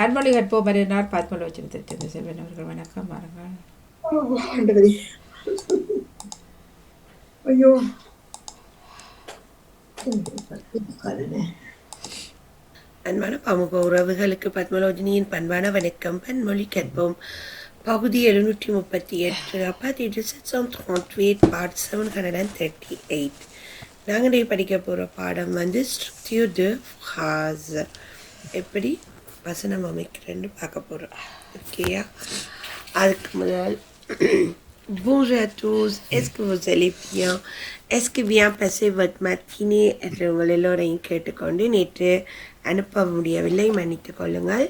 பன்மொழி கற்போம் வருகிறார் பத்மொழி வச்சிருந்த செல்வன் அவர்கள். வணக்கம் வாருங்கள். ஐயோ. அன்பான பமுக உறவுகளுக்கு பத்மலோஜினியின் பண்பான வணக்கம். பன்மொழி கற்போம். பகுதி எழுநூற்றி முப்பத்தி எட்டு அப்பா டிசம் part seven hundred and thirty eight நாங்கள் படிக்க போகிற பாடம் வந்து ஸ்ட்ரக்டியூ டு ஹாஸ் எப்படி? வசனம் அமைக்கிறேன்னு பார்க்க போகிறோம் ஓகேயா? அதுக்கு முதல் Bonjour à tous, est-ce que vous allez bien? Est-ce que bien passé votre matinée? என்று உங்கள் எல்லோரையும் கேட்டுக்கொண்டு நேற்று அனுப்ப முடியவில்லை. மன்னித்துக் கொள்ளுங்கள்.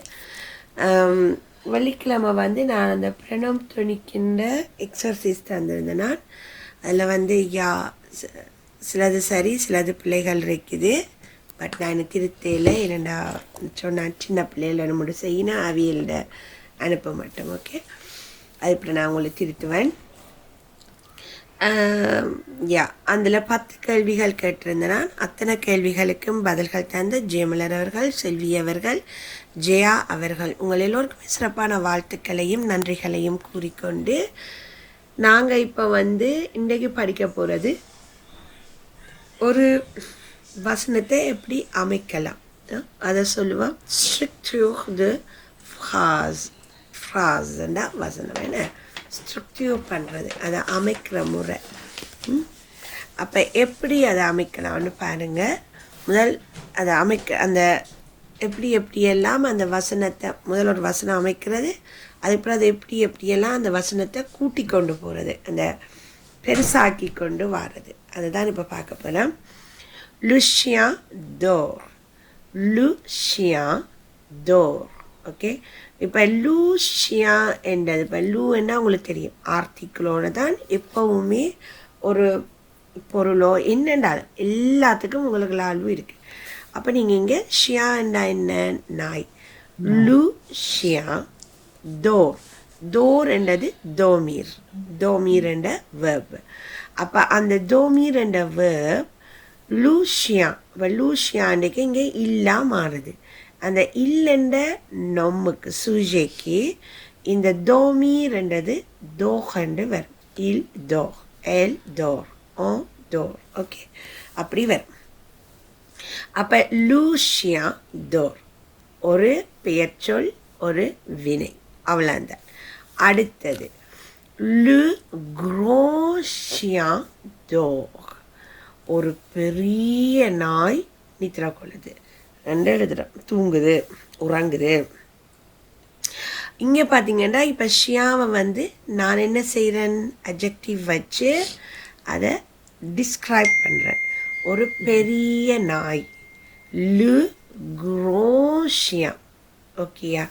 Um, வெள்ளிக்கிழமை வந்து நான் அந்த பிரணம் துணிக்கின்ற எக்ஸசைஸ் தந்திருந்தேன் நான் அதில் வந்து யா சிலது சரி சிலது பிள்ளைகள் இருக்குது. பட் நான் திருத்தையில் என்னடா சொன்னேன் சின்ன பிள்ளைகள் நம்ம செய்யணும் அவியல்ட அனுப்ப மாட்டோம் ஓகே அது இப்போ நான் உங்களை திருத்துவேன். யா அதில் பத்து கேள்விகள் கேட்டிருந்தேன் அத்தனை கேள்விகளுக்கும் பதில்கள் தந்த ஜெயமலர் அவர்கள் செல்வி அவர்கள் ஜெயா அவர்கள் உங்கள் எல்லோருக்குமே சிறப்பான வாழ்த்துக்களையும் நன்றிகளையும் கூறிக்கொண்டு நாங்கள் இப்போ வந்து இன்றைக்கு படிக்க போகிறது ஒரு வசனத்தை எப்படி அமைக்கலாம்? அதை சொல்லுவோம். ஸ்ட்ரிக்டியூர் து ஃப்ராஸ் ஃப்ராஸ்ண்டா வசனம் என்ன? ஸ்ட்ரக்டியூர் பண்ணுறது அதை அமைக்கிற முறை. அப்போ எப்படி அதை அமைக்கலாம்னு பாருங்கள் முதல் அதை அமைக்க அந்த எப்படி எப்படியெல்லாம் அந்த வசனத்தை முதல் ஒரு வசனம் அமைக்கிறது அதுக்கப்புறம் அதை எப்படி எப்படியெல்லாம் அந்த வசனத்தை கூட்டி கொண்டு போகிறது அந்த பெருசாக்கி கொண்டு வர்றது அதுதான் இப்போ பார்க்க போகிறோம் லுஷியா டோர் லுஷியா டோர் ஓகே இப்போ லூஷியா என்றது. இப்போ லூன்னா உங்களுக்கு தெரியும். ஆர்டிக்கிளோட தான் எப்பவுமே ஒரு பொருளோ என்னென்றாலும் எல்லாத்துக்கும் உங்களுக்கு லால்வு இருக்குது அப்போ நீங்கள் இங்கே ஷியா என்றா என்ன? நாய். லு ஷியா டோர் டோர் என்றது தோமீர். தோமீர் என்ற வேர்ப் அப்போ அந்த தோமீர் என்ற வேர்ப் லூஷியா இப்போ லூஷியாண்டுக்கு இங்கே இல்லா மாறுது. அந்த இல்லைன்ற நொம்முக்கு சூஜைக்கு இந்த தோமீர்ன்றது தோஹண்டு வரும். இல் தோஹ் எல் தோர் ஓ தோர். ஓகே அப்படி வரும். அப்போ லூஷியா தோர். ஒரு பெயர்ச்சொல் ஒரு வினை. அவ்வளோந்தான் அடுத்தது லு குரோஷியா தோர் ஒரு பெரிய நாய் நித்ரா கொள்ளுது. ரெண்டு இடத்துல தூங்குது உறங்குது. இங்கே பார்த்தீங்கன்னா இப்போ ஷியாவை வந்து நான் என்ன செய்கிறேன் அஜெக்டிவ் வச்சு அதை டிஸ்கிரைப் பண்ணுறேன் ஒரு பெரிய நாய். லு குரோஷியா ஓகேயா?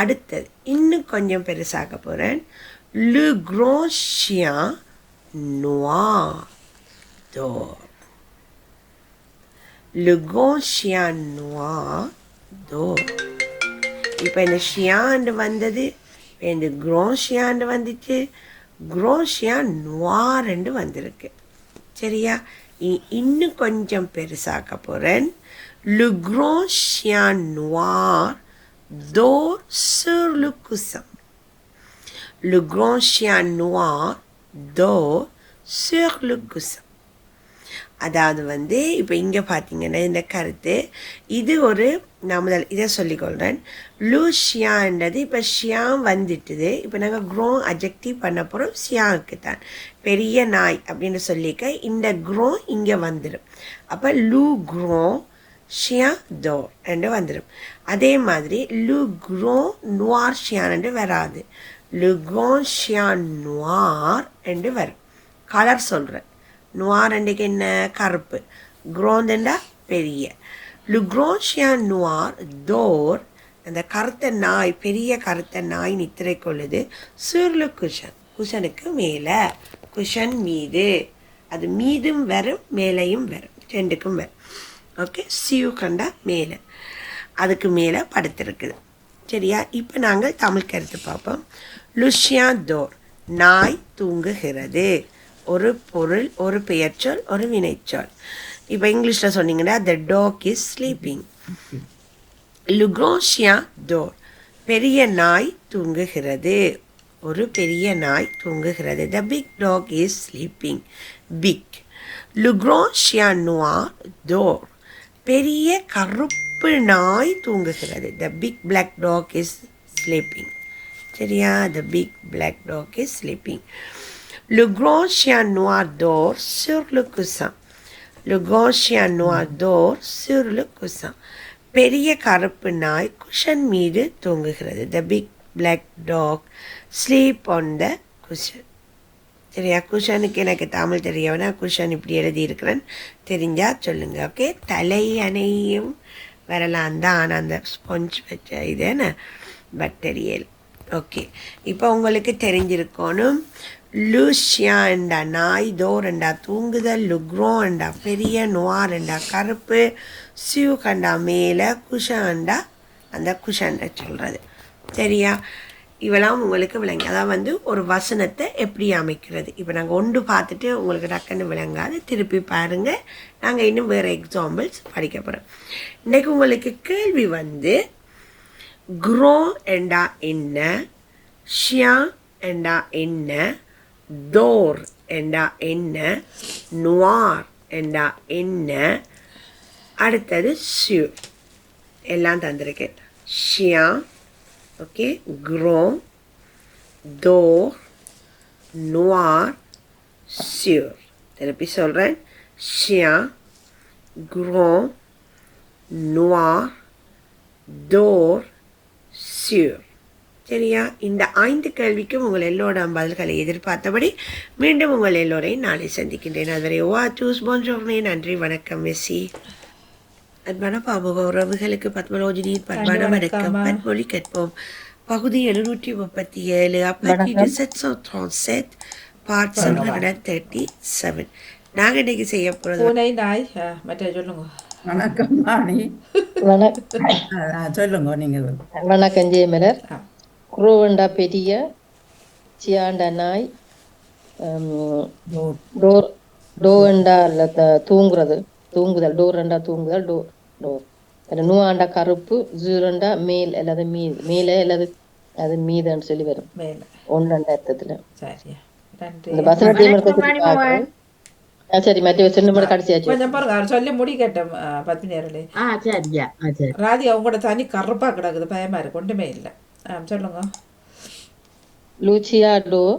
அடுத்தது இன்னும் கொஞ்சம் பெருசாக போகிறேன் லு குரோஷியா நுவா தோ. லுகோன் ஷியான்வா தோ. இப்போ இந்த ஷியாண்டு வந்தது? இந்த குரோஷியாண்டு வந்துச்சு. குரோஷியா நுவார்ண்டு வந்திருக்கு. சரியா? இன்னும் கொஞ்சம் பெருசாக்க போகிறேன் லுக்ரோஷியா நுவார் தோர் சுர்லுக்குசம் லுக்ரோஷியா நுவார் தோர் சுர்லுக்குசம் Le grand chien noir dort sur le coussin. அதாவது வந்து இப்போ இங்கே பார்த்தீங்கன்னா இந்த கருத்து இது ஒரு நான் முதல் இதை சொல்லிக்கொள்கிறேன் லூ ஷியான்றது இப்போ ஷியாம் வந்துட்டுது. இப்போ நாங்கள் க்ரோ அஜெக்டிவ் பண்ண போகிறோம் ஷியாவுக்கு தான். பெரிய நாய் அப்படின்னு சொல்லிக்க இந்த க்ரோ இங்கே வந்துடும் அப்போ லூ க்ரோ ஷியா தோ என்று வந்துடும் அதே மாதிரி லு க்ரோ நுவார் ஷியான் என்று வராது. லு க்ரோ ஷியா நுவார் என்று வரும். கலர் சொல்கிறேன் நுவார் என்ன? கருப்பு. குரோந்தண்டா பெரிய. லுக்ரோஷியா நுவார் தோர் அந்த கருத்த நாய் பெரிய கருத்த நாய் நித்திரை கொள்ளுது சுர்லு குஷன் குஷனுக்கு மேலே. குஷன் மீது. அது மீதும் வரும் மேலேயும் வரும். ரெண்டுக்கும் வரும். ஓகே சியூ கண்டா மேலே. அதுக்கு மேலே படுத்திருக்குது சரியா? இப்போ நாங்கள் தமிழ் கருத்து பார்ப்போம். லுஷியா தோர் நாய் தூங்குகிறது. ஒரு பொருள் ஒரு பெயர்ச்சொல் ஒரு வினைச்சொல். இப்போ இங்கிலீஷில் சொன்னீங்கன்னா த டாக் இஸ் ஸ்லீப்பிங் லுக்ரோஷியா டோர் பெரிய நாய் தூங்குகிறது. ஒரு பெரிய நாய் தூங்குகிறது. The big dog is sleeping big லுக்ரோஷியா நுவா டோர் பெரிய கருப்பு நாய் தூங்குகிறது. The big black dog is sleeping சரியா? The big black dog is sleeping Le grand chien noir dort sur le coussin. Le grand chien noir dort sur le coussin. பெரிய கருப்பு நாய் cushion மீது தூங்குகிறது. The big black dog sleep on the cushion சரியா? குஷனுக்கு எனக்கு Tamil தெரியவனா cushion இப்படி எழுதியிருக்கிறேன். தெரிஞ்சால் சொல்லுங்கள் ஓகே தலை அணையும் வரலாம் தான். அந்த ஸ்பாஞ்ச் வச்ச இது என்ன? பட் தெரியல் ஓகே இப்போ உங்களுக்கு தெரிஞ்சிருக்கணும். லூஷியாண்டா நாய் தோரண்டா தூங்குதல் லுக்ரோண்டா பெரிய நுவாரண்டா கருப்பு சிவ் கண்டா மேலே குஷாண்டா அந்த குஷாண்டை சொல்கிறது சரியா? இவெல்லாம் உங்களுக்கு விளங்கி அதான் வந்து ஒரு வசனத்தை எப்படி அமைக்கிறது? இப்போ நாங்கள் ஒன்று பார்த்துட்டு உங்களுக்கு டக்குன்னு விளங்காது. திருப்பி பாருங்கள் நாங்கள் இன்னும் வேறு எக்ஸாம்பிள்ஸ் படிக்க போகிறோம் இன்றைக்கு உங்களுக்கு கேள்வி வந்து குரோ என்றா என்ன? ஷியா என்றா என்ன? தோர் என்றா என்ன? நுவார் என்றா என்ன? அடுத்தது ஷியூ. எல்லாம் தந்திருக்கேன். ஷியா ஓகே குரோ தோர் நுவார் ஷியூர் திருப்பி சொல்கிறேன் ஷியா க்ரோ நுவார் தோர் ஷியூர் சரியா? இந்த ஐந்து கேள்விக்கும் உங்கள் எல்லோட பதில்களை எதிர்பார்த்தபடி மீண்டும் உங்கள் எல்லோரையும் நாளை சந்திக்கின்றேன். அதுவரை ஓவா சூஸ் போன்றோர்னே நன்றி வணக்கம் மெஸ்ஸி. அன்பான பாபுக உறவுகளுக்கு பத்மலோஜினி பண்பான வணக்கம். பன்மொழி கற்போம் பகுதி எழுநூற்றி முப்பத்தி ஏழு அப்பத்தி set part seven hundred thirty seven நாங்கள் இன்னைக்கு செய்ய போகிறது மற்ற சொல்லுங்க. வணக்கம். வாணி சொல்லுங்க நீங்க. வணக்கம் ஜெயமலர். ஆ குரோவண்டா பெரிய சியாண்டா நாய் டோர் டோவண்டா இல்ல த- தூங்குறது தூங்குதல் டோரண்டா தூங்குதல் டோர் டோர் அது நூஆண்டா கருப்பு ஜூரண்டா மேல் அல்லது மீது மேலே அல்லது அது மீதன்னு சொல்லி வரும் மேலே ஒன்றண்டா அர்த்தத்துல இந்த வசன டீம் சரி மற்ற சொன்ன மாதிரி கடைசியாச்சு கொஞ்சம் பாருங்க சொல்லி முடிக்கட்டும் ஆ, பத்மினி அவர்களே ஆ சரியா ஆ சரி ராதி அவங்களோட தனி கருப்பா கிடக்குது பயமா இருக்கு ஒன்றுமே இல்லை சொல்லுங்க. லூச்சியா டோர்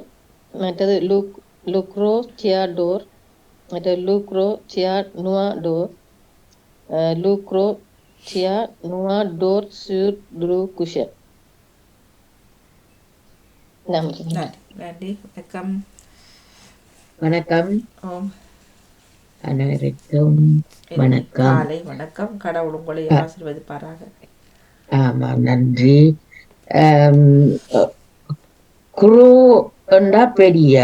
மற்றது லுக் லுக்ரோ சியா டோர் மற்றது லூக்ரோ சியா நுவா டோர் அஹ், லூக்ரோ சியா நுவா டோர் சூர் ட்ரூ குஷன் நன்றி நன்றி நன்றி வணக்கம். வணக்கம். ஓம். அனைவருக்கும் வணக்கம். காலை வணக்கம். கடவுள் உங்களை ஆசீர்வதிப்பாராக. ஆமா நன்றி. குரோ என்றா பெரிய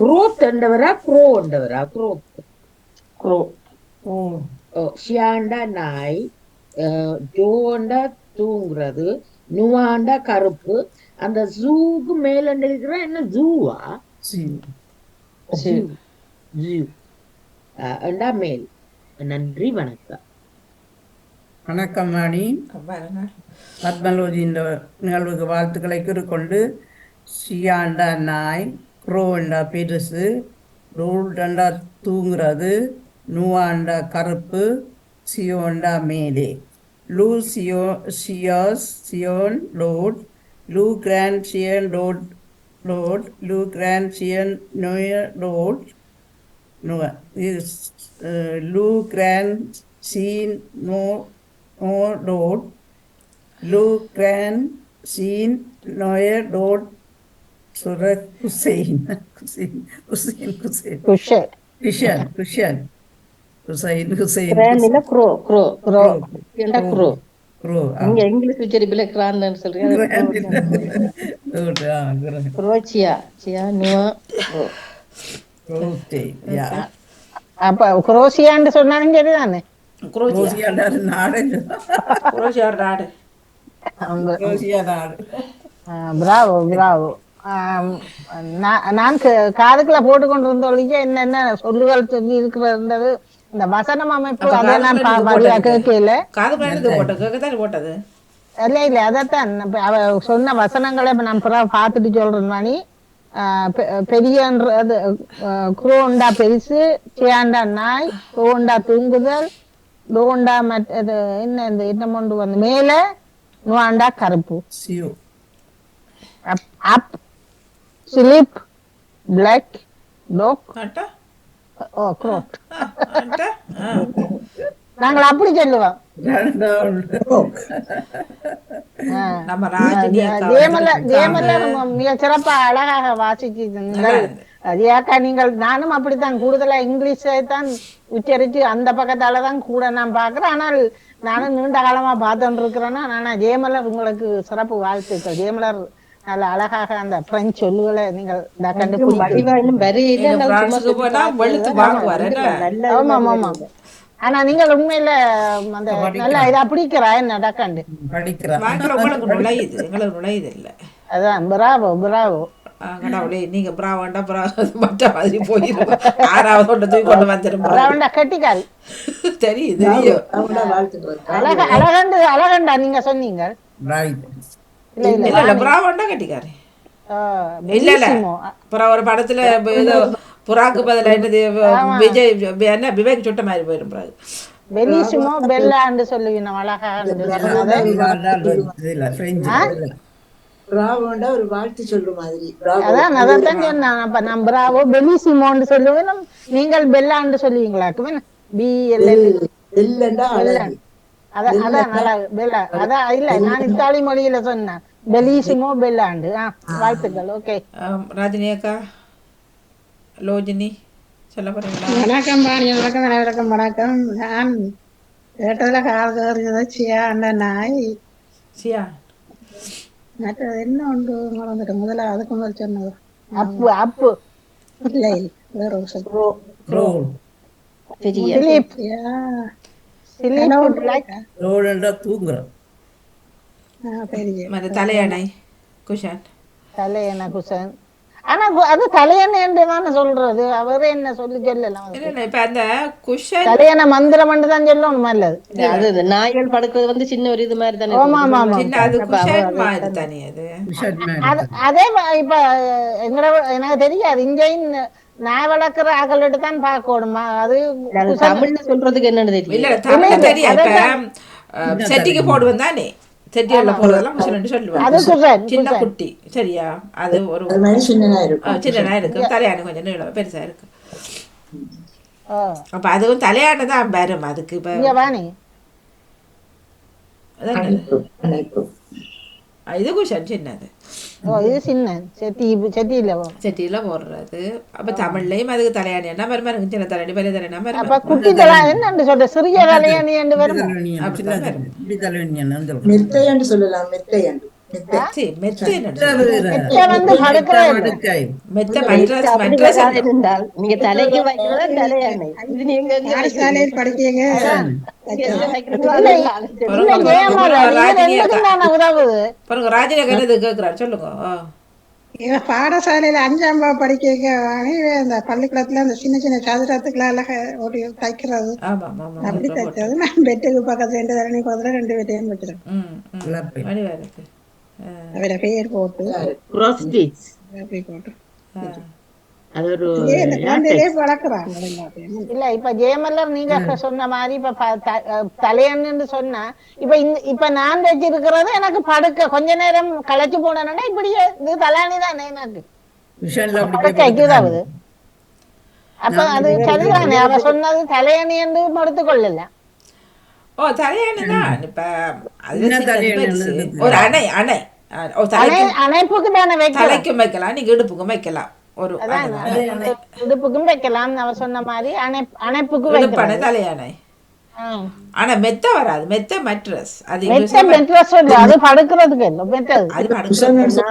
குரோ தண்டவரா குரோ என்றவரா குரோ. குரோ. ஷியாண்டா நாய் ஜோண்டா தூங்குறது நுவாண்டா கருப்பு. அந்த ஜூக்கு மேல இருக்கிற என்ன ஜூவா? ஜூ என்றா மேல். நன்றி வணக்கம். வணக்கம் வாணி வாருங்க பத்மலோஜி இந்த நிகழ்வுக்கு வாழ்த்துக்களை கூறிக்கொண்டு சியாண்டா நாய் குரோண்டா பெருசு ரூல்டண்டா தூங்குறது நூவாண்டா கருப்பு சியோண்டா மேலே. லூ சியோ சியாஸ் சியோன் லோட் லூ கிராண்ட் சியன் லோட் லோட் லூ கிராண்ட் சியன் நோயர் லோட் No, is uh, Lou Grand seen no no road. Lou Grand seen Noyer road. Surat Hussein. Hussein. Hussein. Hussein. Cushion Hussein. Hussein. Hussein. Hussein. கிராண்டில grow grow grow ஏண்டா குரோ Crow. ah. நீங்க இங்கிலீஷ் உச்சரிப்பில கிராந்தன்னு சொல்றீங்க Good. ah, good. குரோச்சியா சியா நுவா grow Okay. Yeah. அப்ப குரோசியான்னு சொன்னாலும் சரிதானே Bravo Bravo நான் காதுக்குள்ள போட்டு கொண்டு இருந்தோழிக்க என்னென்ன சொல்லுகள் சொல்லி இருக்கிறது? இந்த வசனம் அமைப்பு அதை நான் காதுக்குள்ள பா- நீங்க வழியா போட்டது. கேட்கல. இல்ல இல்ல அதைத்தான். அவ சொன்ன வசனங்களை இப்ப நான் பிறகு பார்த்துட்டு சொல்றேன் மணி. பெரியன்றது குரோண்டா பெருசு சியாண்டா நாய் குரோண்டா தூங்குதல் டோண்டா மற்றது என்ன இந்த என்ன கொண்டு வந்து மேல நுவாண்டா கருப்பு அப் அப் ஸ்லிப் பிளாக் டோக் ஓ க்ரோட். நாங்கள் அப்படி சொல்லுவோம். மிக சிறப்பா அழகாக வாசிச்சிருந்தீங்கள் ரியாக்கா நீங்கள் நானும் அப்படித்தான் கூடுதலா இங்கிலீஷை தான் உச்சரிச்சு அந்த பக்கத்தால தான் கூட நான் பாக்குறேன் ஆனால் நானும் நீண்ட காலமா பார்த்துட்டு இருக்கிறேன்னா ஆனா ஜெயமலர் உங்களுக்கு சிறப்பு வாழ்த்துக்கள். ஜெயமலர் நல்ல அழகாக அந்த பிரெஞ்சு சொல்லுகளை நீங்கள் இந்த கண்டுபிடிச்சு ஆமா ஆமா ஆமா. ஆனா நீங்கள் உண்மையில அந்த நல்லா இதா பிடிக்கிறா என்ன டக்காண்டு? அதான் பிராவோ பிராவோ கடவுளே நீங்க பிராவண்டா பிரா மற்ற மாதிரி போயிடும் ஆறாவது கொண்டு தூக்கி கொண்டு வந்துடும் கட்டிக்காரி தெரியும் தெரியும் அழகா அழகண்டு அழகண்டா நீங்க சொன்னீங்க ரைட் இல்ல இல்ல பிராவண்டா கட்டிக்காரு ஆ, இல்ல இல்ல. அப்புறம் ஒரு படத்துல ஏதோ புறாக்கு பதிலா என்னது விஜய் என்ன விவேக் சுட்ட மாதிரி போயிடும் பிறகு bellissimo பெல்லாண்டு சொல்லுவீங்க அழகா பிராவோண்டா ஒரு வாழ்த்து சொல்லு மாதிரி. பிராவோ அதான் அதான் சொன்னேன். அப்ப நான் பிராவோ பெலிசிமோன்னு சொல்லுவேன். நீங்கள் பெல்லாண்டு சொல்லுவீங்களாக்குமே பி எல் எல் இல்லண்டா அழகு. அதான் அதான் அழகு பெல்லா. அதான் இல்ல நான் இத்தாலி மொழியில சொன்னேன். பெலிசிமோ பெல்லாண்டு. ஆ வாழ்த்துக்கள். ஓகே. ராஜினி அக்கா லோஜினி சொல்ல போறீங்களா? வணக்கம் பாணி வணக்கம் வணக்கம் வணக்கம். நான் கேட்டதுல காது அறிஞ்சது சியா நாய் சியா மற்றது என்ன உண்டு மறந்துட்டு முதல்ல அதுக்கு முதல் சொன்னது. அப்பு அப்பு இல்லை வேற ஒரு மற்ற தலையணை குஷான். தலையண குசன் ஆனா கு- அது தலையணை என்று தானே சொல்றது. அவரே என்ன சொல்லி சொல்லலாம் இல்ல இல்ல இப்ப அந்த குஷன் தலையணை மந்திரம் தான் சொல்லணும் அது? இது நாய்கள் படுக்கிறது வந்து சின்ன ஒரு இது மாதிரி தானே ஆமா அது குஷன் மாதிரி தானே அது? இப்ப எங்கட எனக்கு தெரியாது. இங்கேயும் நாய் வளர்க்குற ஆக்கள்கிட்ட தான் பார்க்கணுமா? அது சொல்றதுக்கு என்னன்னு இல்ல தெரியல செட்டிக்கு போடுவேன் தானே? செட்டியில சொல்லுவேன் அது குசன் சின்ன குட்டி சரியா அது ஒரு சின்னதா இருக்கும் சின்னதா இருக்கு தலையாணி கொஞ்சம் நீளம் பெருசா இருக்கு அப்ப அதுவும் தலையாணி தான் வரும் அதுக்கு இப்ப இது குஷன் சின்னது. சின்ன. செட்டி செட்டியில போடுறது. அப்ப தமிழ்லயும் அதுக்கு தலையாணி. என்ன வருமா சின்ன தலையாணி பெரிய தலையாணி அப்ப வருமா குட்டி தலா என்னன்னு சொல்ற? சிறிய தலையணி என்று வரும். சொல்லலாம் மெத்தை நீங்க தலைக்கு வைக்கிறதா இது நீங்க பாடசாலையில் படிக்கீங்க? அஞ்சாம் படிக்க அந்த பள்ளிக்கூடத்துல அந்த சின்ன சின்ன சதுரத்துக்குள்ள ஒரு தைக்கிறது. ஆமா ஆமா ஆமா அப்படி தைச்சது. நான் பெட்டுக்கு பக்கத்துல ரெண்டு தரணி பக்கத்துல ரெண்டு பேட்டையும் வச்சிருக்கேன். இல்ல இப்ப ஜெயமல்லர் நீங்க சொன்ன மாதிரி இப்ப ப- த- அஹ் தலையணுன்னு சொன்னா இப்ப இப்ப நான் வச்சிருக்கிறது எனக்கு படுக்க. கொஞ்ச நேரம் களைச்சு போனேன்னா இப்படியே இது தலையணி தானே எனக்கு? அப்ப அது சரிதானே அவ சொன்னது தலையணி என்று மறுத்து கொள்ளல. ஓ தலையாணி தான். இப்ப? ஒரு அணை அணை. அணைப்புக்கு தானே வைக்கலாம் தலைக்கும் வைக்கலாம் நீங்க இடுப்புக்கும் வைக்கலாம் ஒரு. இடுப்புக்கும் வைக்கலாம் அவ சொன்ன மாதிரி அணை அணைப்புக்கு இடுப்பணை வைக்கலாம் தலையாணை ஆ. ஆனா மெத்த வராது. மெத்த மெட்ரஸ் அது மெத்த மெட்ரஸ் இல்ல அது படுக்கிறதுக்கு இல்ல மெத்தது.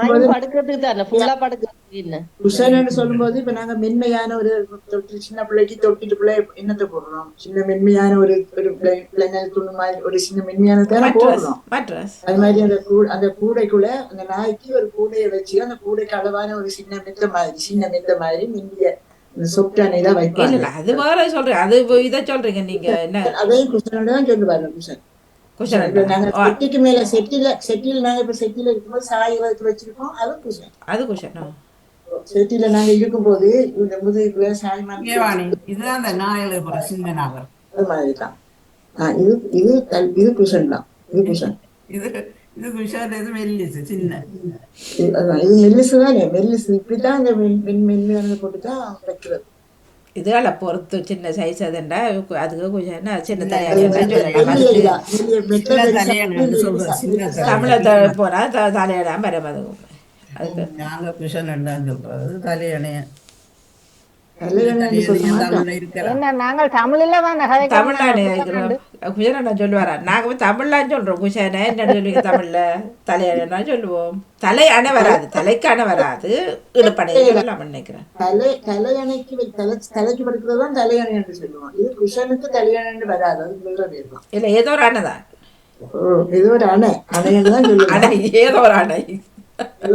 அது படுக்கிறதுக்கு தானே ஃபுல்லா படுக்கிறது என்ன குஷன் சொல்லும்போது இப்ப நாங்க மென்மையான ஒரு தொட்டி சின்ன பிள்ளைக்கு தொட்டிட்டு பிள்ளை என்னத்தை போடுறோம்? சின்ன மென்மையான ஒரு ஒரு பிள்ளை- பிள்ளைங்கள் துணி மாதிரி ஒரு சின்ன மென்மையான தானே போடுறோம். மெட்ரஸ் அது மாதிரி அந்த கூ அந்த கூடைக்குள்ள அந்த நாய்க்கு ஒரு கூடையை வச்சு அந்த கூடைக்கு அளவான ஒரு சின்ன மெத்த மாதிரி சின்ன மெத்த மாதிரி மிந்திய சொப்டானை தான் இல்ல வைப்பாங்க. இல்ல அது வேற சொல்றேன் அது இத சொல்றீங்க நீங்க. என்ன? அதையும் குஷனோட தான் சொல்லுவாங்க செட்டிக்கு மேல செட்டில செட்டில நாங்க இப்ப செட்டில இருக்கும்போது சாயறதுக்கு வச்சிருக்கோம் அது குஷன். அது குஷன் செட்டில நாங்க இருக்கும்போது இந்த முதுகுல சாயமா ஏவாணி இதுதான் அந்த எழுதுற சின்ன நாகர் அது மாதிரிதான். ஆஹ் இது இது இது குஷன் தான். இது குஷன். இது இது விஷயம் இது மெல்லிசு சின்ன இது- மெல்லிசு தானே மெல்லிசு இப்படித்தான் இந்த மென் மென் மென்மையானதை போட்டுதான் வைக்கிறது இதுகளை பொறுத்து சின்ன சைஸ் அதுண்டா அதுக்கு தலையாடி மெல்லிய மெத்த சின்ன. தமிழை போனா த தலையிடாம வரும் அதுக்கும் அதுக்கு நாங்க விஷன் தான் சொல்றது தலையணைய. தமிழ்ல இருக்கிறோம் நாங்கள் நான் சொல்லுவாரா? நாங்க போய் தமிழ்லாம் சொல்றோம். குஷனை என்ன சொல்லுவீங்க தமிழ்ல? தலையணை சொல்லுவோம். தலை அணை வராது. தலைக்கு அணை வராது. இடுப்பணை சொல்லலாம் நினைக்கிறேன். தலை தலையணைக்கு தலை தலைக்கு படுக்கிறது தான் தலையணை என்று சொல்லுவோம் இது குஷனுக்கு தலையணைன்னு வராது. அது வேற பேர் இல்ல ஏதோ ஒரு அணை தான். இது ஒரு அணை. அணைன்னு தான் சொல்லுவோம் அணை ஏதோ ஒரு அணை.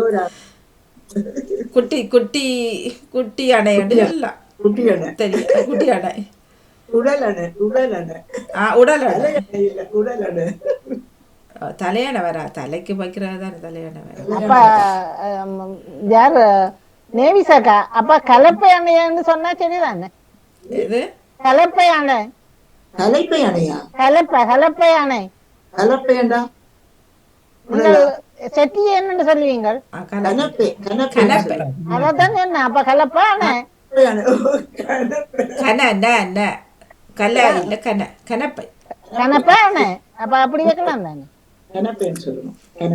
ஒரு அணை. குட்டி குட்டி குட்டி அணைன்னு சொல்லலாம். குட்டி அணை. தெரியும் குட்டி அணை. உடல் அணை உடல் அணை ஆ உடல் அணை தலையணை வரா தலைக்கு வைக்கிறது தலையணை வர அப்ப யார்? நேவிசாக்கா அப்ப கலப்பை அணையன்னு சொன்னா சரிதானே? இது கலப்பை அணை. தலைப்பை அணையா? கலப்பை கலப்பை அணை. கலப்பையண்டா நீங்கள் செட்டி என்னன்னு சொல்லுவீங்க ஆ, கல- கனப்பை கனப்பை கனப்பை அதான் என்ன அப்ப கலப்பை அணை. கனப்பை அணை. கல இல்ல கன கனப்பை. கலப்பை அணை அப்ப அப்படி வைக்கலாம் தானே? கனப்பை.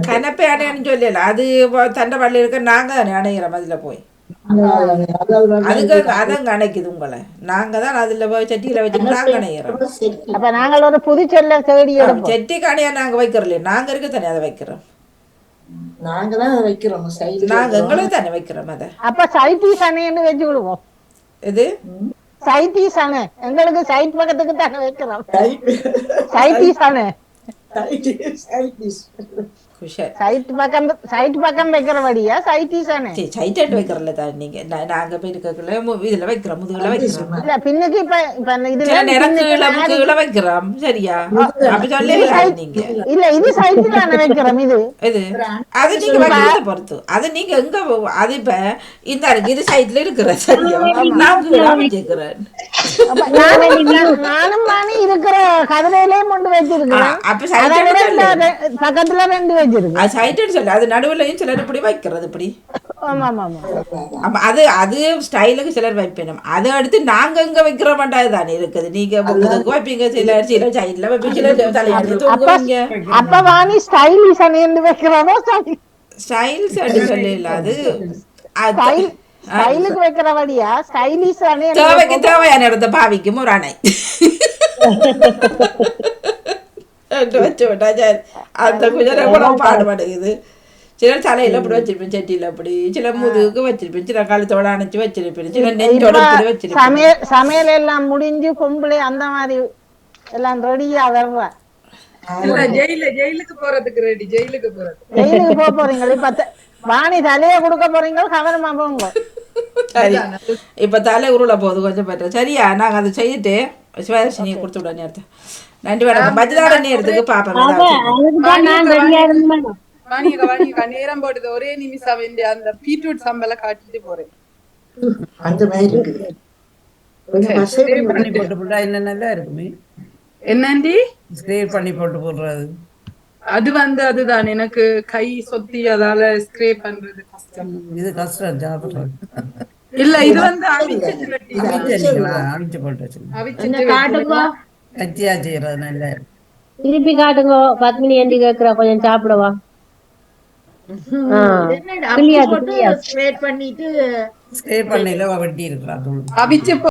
கனப்பை. அணைன்னு சொல்லல. அது தண்டை வள்ளி இருக்க நாங்க தானே அணைகிறோம் அதுல போய். அதுக்கு அதங்க அணைக்குது உங்களை. நாங்க தான் அதுல போய் சட்டியில வச்சுட்டு நாங்க அணைகிறோம் செட்டி. அப்ப நாங்கள் ஒரு புது சொல்ல தேடி எடுப்போம் செட்டிக்கு அணையா நாங்க வைக்கிறோம் நாங்க இருக்க தானே அதை வைக்கிறோம். நாங்க தான் அதை வைக்கிறோம். நாங்க எங்களுக்கு தானே வைக்கிறோம் அதை. அப்ப சைட்டீஸ் அணைன்னு வச்சு விடுவோம் இது சைட்டீஸ் அணை எங்களுக்கு சைட் பக்கத்துக்கு தானே வைக்கிறோம் சைட்டீஸ் அணை சைடிஸ் குஷர் சைட் பக்கம் சைட் பக்கம் வைக்கிறபடியா சைட்டீஸ் அணை சரி சைட்டட் வைக்கிறல தான் நீங்க நாங்க போய் இருக்கக்குள்ள இதுல வைக்கிறோம் முதுகுல வைக்கிறோம் இல்ல பின்னுக்கு இப்ப இப்ப இதுல நாடி- கீழே வைக்கிறோம் சரியா அப்படி சொல்லி நீங்க இல்ல இது சைட் தானே வைக்கிறோம் இது இது அது நீங்க வைக்கிறத பொறுத்து அது நீங்க எங்க அது இப்ப இந்த இருக்கு இது சைட்ல இருக்கிற சரியா நான் நானும் இருக்கிற கதிரையிலே கொண்டு அப்ப பக்கத்துல ரெண்டு வச்சிருக்கு அது சைட்டட் சொல்லு அது நடுவுலயும் சிலர் இப்படி வைக்கிறது இப்படி. அது அது ஸ்டைலுக்கு சிலர் வைப்பினோம். அதை அடுத்து நாங்க எங்க வைக்கிற மாட்டாது தானே இருக்குது. நீங்க முதுகுக்கு வைப்பீங்க சிலர் சிலர் சைட்ல வைப்பீங்க சிலர் தலையாட்டி தூங்குவீங்க அப்ப வாணி ஸ்டைலிஷ் அணிந்து வைக்கிறதோ ஸ்டைல் சொல்லி சொல்லல அது அது- ஸ்டைல் ஸ்டைலுக்கு வைக்கிறபடியா ஸ்டைலிஷ் அணி தேவைக்கு தேவையான இடத்த பாவிக்கும் ஒரு அணை. என்று வச்சு விட்டா சரி அந்த குஜரை கூட பாடுபடுகுது சிலர் தலையில அப்படி வச்சிருப்பேன் செட்டியில அப்படி சில முதுகுக்கு வச்சிருப்பேன் சில கழுத்தோட அணைச்சு வச்சிருப்பேன் சில நெஞ்சோட இப்படி வச்சிருப்பேன் சமையல் சமையல் எல்லாம் முடிஞ்சு பொம்பளை அந்த மாதிரி எல்லாம் ரெடியா ஜெயில ஜெயிலுக்கு போறதுக்கு ரெடி ஜெயிலுக்கு போறது ஜெயிலுக்கு போக போறீங்க இப்ப த- வாணி தலைய கொடுக்க போறீங்க கவனமா போங்க சரி இப்ப தலை உருள போகுது கொஞ்சம் பெற்ற சரியா நாங்க அதை செய்துட்டு சிவதர்ஷினியை கொடுத்து விட நேரத்தை நன்றி வணக்கம். பஜ்தார நேரத்துக்கு பாப்பேன் நேரம் போடுது. ஒரே நிமிஷம் வேண்டிய அந்த பீட்ரூட் சம்பள காட்டிட்டு போறேன். அந்த மாதிரி போட்டு என்னென்னலாம் இருக்குமே? என்னண்டி? ஸ்ப்ரே பண்ணி போட்டு போடுறது. அது வந்து அதுதான். எனக்கு கை சொத்தி அதால ஸ்க்ரே பண்றது கஷ்டம். இது கஷ்டம் சாப்பிடுறது இல்ல இது வந்து அவிச்சீங்களா அவிச்சு போட்டு அவிச்சிட்டு கச்சியா செய்யறது நல்லா. திருப்பி காட்டுங்க பத்மினி ஏண்டி கேக்குற கொஞ்சம் சாப்பிடவா? பண்ணிட்டு ஸ்ப்ரே பண்ணையில வெட்டி இருக்கிறான் அவிச்சு